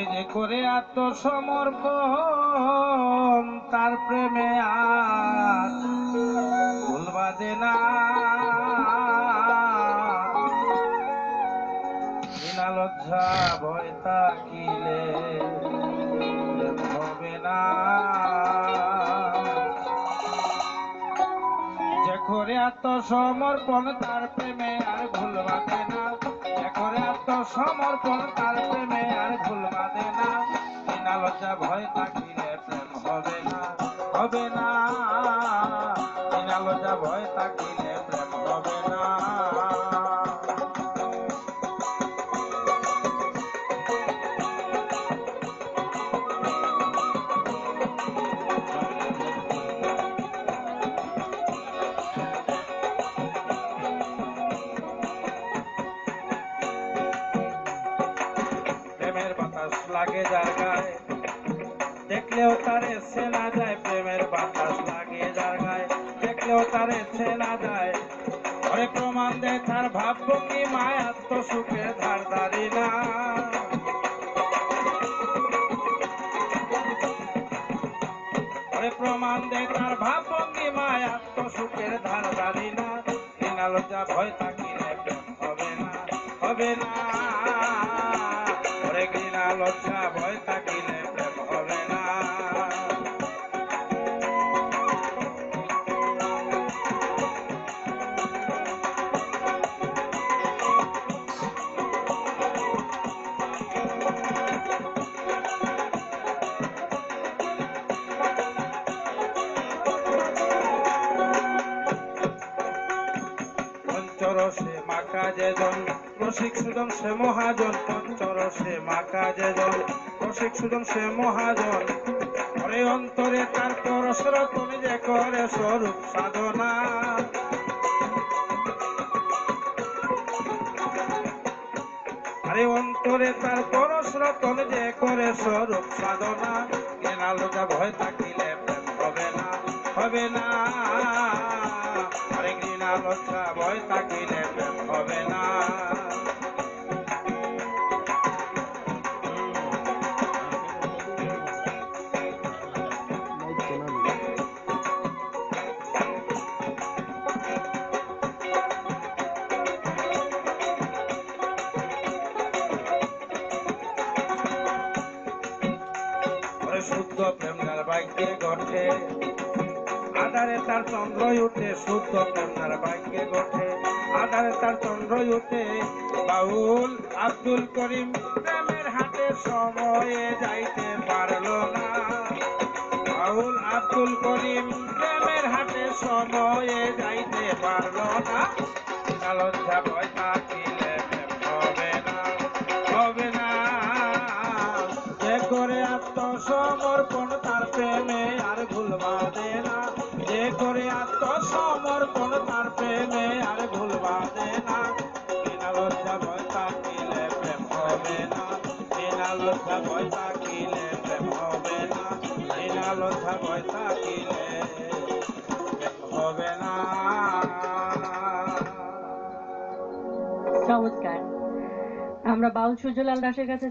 ওরে যে করে আত্মসমর্পণ, তার প্রেমে আর ভুল বাদে না। লজ্জা ভয় থাকিলে হবে না। করে আত্মসমর্পণ, তার প্রেমে আর ভুল বাঁধে না। করে আত্মসমর্পণ, তার প্রেমে আর ভুল বাঁধে না। বিনা লজ্জা ভয় থাকিলে প্রেম হবে না হবে না। বিনা লজ্জা ভয় থাকিলে প্রেমের বাতাস লাগে যার গায়ে। দেখলেও তারে চেনা যায়, প্রেমের বাতাস লাগে যার গায়ে। দেখলেও তারে চেনা যায়। ওরে প্রমাণ দেয় তার ভাবভঙ্গি, মায় আত্মসুখের ধার ধারি না। ওরে প্রমাণ দেয় তার ভাবভঙ্গি, মায় আত্মসুখের ধার ধারি না। বিনা লজ্জা ভয় প্রেম হবে না হবে না। ওরে ঘৃণা লজ্জা ভয় থাকিলে প্রেম পঞ্চরসে মাকা যেজন রসিক সুজন সে মহাজন পঞ্চরসে মাকা যেজন রসিক সুজন সে মহাজন। পরে অন্তরে তার পরশর তুমি যে করে স্বরূপ সাধনা। আরে অন্তরে তার পরশর তুমি যে করে স্বরূপ সাধনা। জ্ঞান আলোকা ভয় থাকিলে হবে না হবে না। আরে ভয় শুদ্ধ প্রেম যার ভাগ্যে ঘটে। আধারে তার চন্দ্র উঠে, শুদ্ধ প্রেম যার ভাগ্যে ঘটে। আধারে তার চন্দ্র উঠে, বাউল আব্দুল করিম প্রেমের হাতে সময়ে যাইতে পারল না। বাউল আব্দুল করিম প্রেমের হাতে সময়ে যাইতে পারল না। লজ্জা ভয় থাকিলে আত্মসমর্পণ তার প্রেমে আর ভুল বাঁধে না। যে করে আত্মসমর্পণ তার প্রেমে আর ভুল বাঁধে না। বিনা লজ্জা ভয় থাকিলে প্রেম হবে না। বিনা লজ্জা ভয় থাকিলে প্রেম হবে না। বিনা লজ্জা ভয় থাকিলে হবে না। চমৎকার। আমরা বাউল সূর্যলাল দাসের কাছে